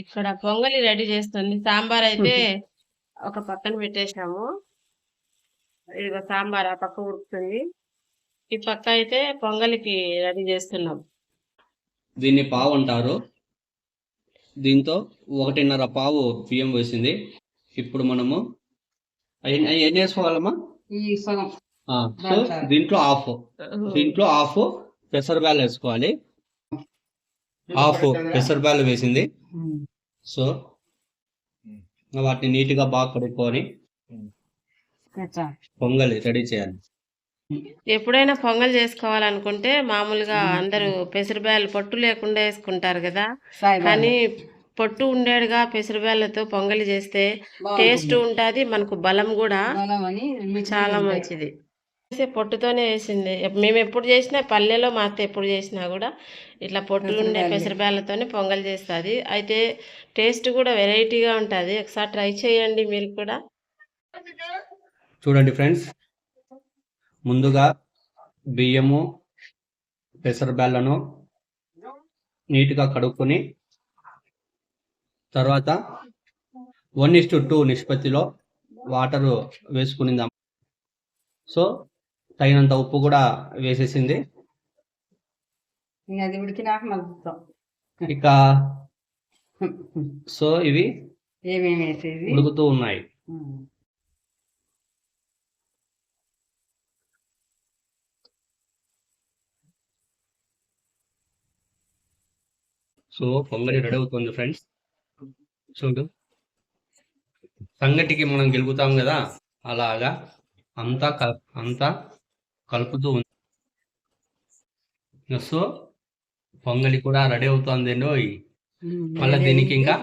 ఇక్కడ పొంగలి రెడీ చేస్తుంది. సాంబార్ అయితే ఒక పక్కన పెట్టేసాము ఇదిగో సాంబార్ ఆ పక్క ఉడుకుతుంది. ఈ పక్క అయితే పొంగలికి రెడీ చేస్తున్నాం. దీన్ని పావు అంటారు. దీంతో ఒకటిన్నర పావు బియ్యం వేసింది ఇప్పుడు మనము ఆ, సో దీంట్లో. హాఫ్. దీంట్లో హాఫ్ పెసరబ్యాలు వేసుకోవాలి. హాఫ్ పెసరబ్యాలు వేసింది. సో వాటిని నీట్గా బాగా కడుక్కొని పొంగలి రెడీ చేయాలి. ఎప్పుడైనా పొంగల్ చేసుకోవాలనుకుంటే మామూలుగా అందరూ పెసరబ్యాలు పొట్టు లేకుండా వేసుకుంటారు కదా. కానీ పొట్టు ఉండేడుగా పెసరబ్యాలతో పొంగలి చేస్తే టేస్ట్ ఉంటది మనకు బలం కూడా చాలా మంచిది. పొట్టుతోనే వేసింది మేము ఎప్పుడు చేసినా పల్లెలో మా అత్త ఎప్పుడు చేసినా కూడా ఇట్లా పొట్టులు ఉండే పెసరబ్యాలతోనే పొంగల్ చేస్తుంది. అయితే టేస్ట్ కూడా వెరైటీగా ఉంటుంది. ఒకసారి ట్రై చేయండి మీరు కూడా. చూడండి ఫ్రెండ్స్. ముందుగా బియ్యము పెసరబ్యాళ్ళను నీట్గా కడుక్కొని తర్వాత వన్ ఇస్ టు టూ నిష్పత్తిలో వాటర్ వేసుకునిందాం సో తగినంత ఉప్పు కూడా వేసేసింది. అది ఉడికినాక మలుపుతాం ఇక సో ఇవి ఏమేమి వేసేది? ఉడుకుతూ ఉన్నాయి. సో పొంగలి రెడీ అవుతుంది ఫ్రెండ్స్. చూడు. సంగటికి మనం గెలుగుతాం కదా అలాగా. అంతా అంతా కలుపుతూ ఉంది. సో పొంగలి కూడా రెడీ అవుతుంది అండి మళ్ళీ దీనికి ఇంకా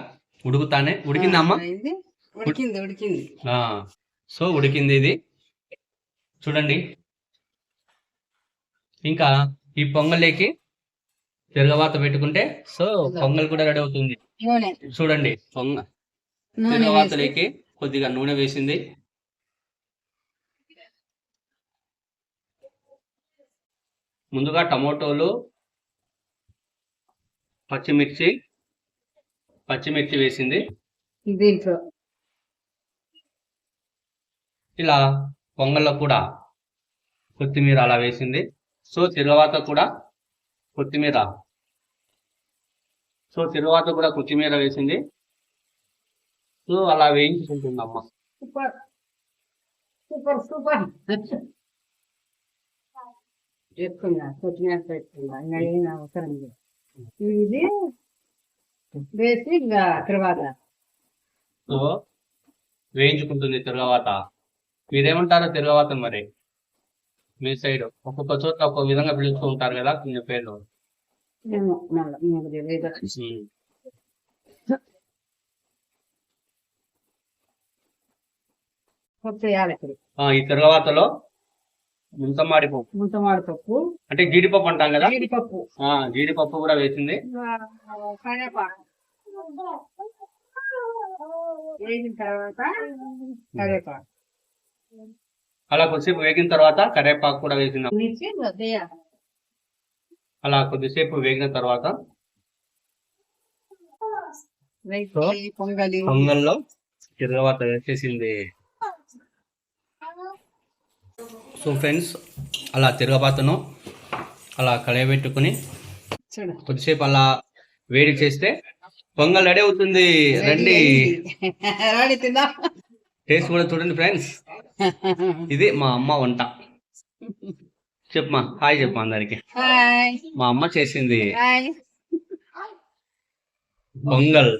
ఉడుకుతానే? ఉడికిందమ్మా ఉడికింది ఉడికింది. ఆ, సో ఉడికింది ఇది. చూడండి. ఇంకా ఈ పొంగలికి తిరగవాత పెట్టుకుంటే సో పొంగల్ కూడా రెడీ అవుతుంది. చూడండి పొంగ తిరగవాతలోకి కొద్దిగా నూనె వేసింది. ముందుగా టమోటోలు పచ్చిమిర్చి పచ్చిమిర్చి వేసింది. దీంట్లో ఇలా పొంగల్లో కూడా కొత్తిమీర అలా వేసింది. సో తిరువాత కూడా కొత్తిమీర. సో తిరువాత కూడా కొత్తిమీర వేసింది. సో అలా వేయించుకుంటుంది అమ్మ. సూపర్. Super super. పెట్టుకున్నా కొత్తిమీర పెట్టుకున్నా ఏం అవసరం లేదు. ఇది వేసి తర్వాత వేయించుకుంటుంది తిరగవాత మీరేమంటారో తిరగవాత మరి. మీ సైడ్ ఒక్కొక్క చోట ఒక్కొక్క విధంగా పిలుస్తూ ఉంటారు కదా కొన్ని పేర్లు. ఈ తిరగవాతలో ముంతమాడి పప్పు ముంతమాడి పప్పు అంటే జీడిపప్పు అంటాం కదా? జీడిపప్పు. ఆ జీడిపప్పు కూడా వేసింది. కరేపాకు. వేగిన తర్వాత కరేపాకు. అలా కొద్దిసేపు వేగిన తర్వాత కరివేపాకు కూడా వేయాలి. అలా కొద్దిసేపు వేగిన తర్వాత పొంగల్లో తిరగవాత వేసేసింది. సో ఫ్రెండ్స్ అలా తిరగబాతను అలా కలయబెట్టుకుని కొద్దిసేపు అలా వేడి చేస్తే పొంగల్ రెడీ అవుతుంది. రండి. టేస్ట్ కూడా చూడండి ఫ్రెండ్స్. ఇది మా అమ్మ వంట. చెప్పమా హాయ్ చెప్పమా అందరికి. మా అమ్మ చేసింది. Pongal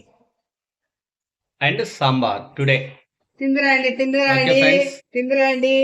and sambar today. తిందురండి తిందురండి. తిందురండి.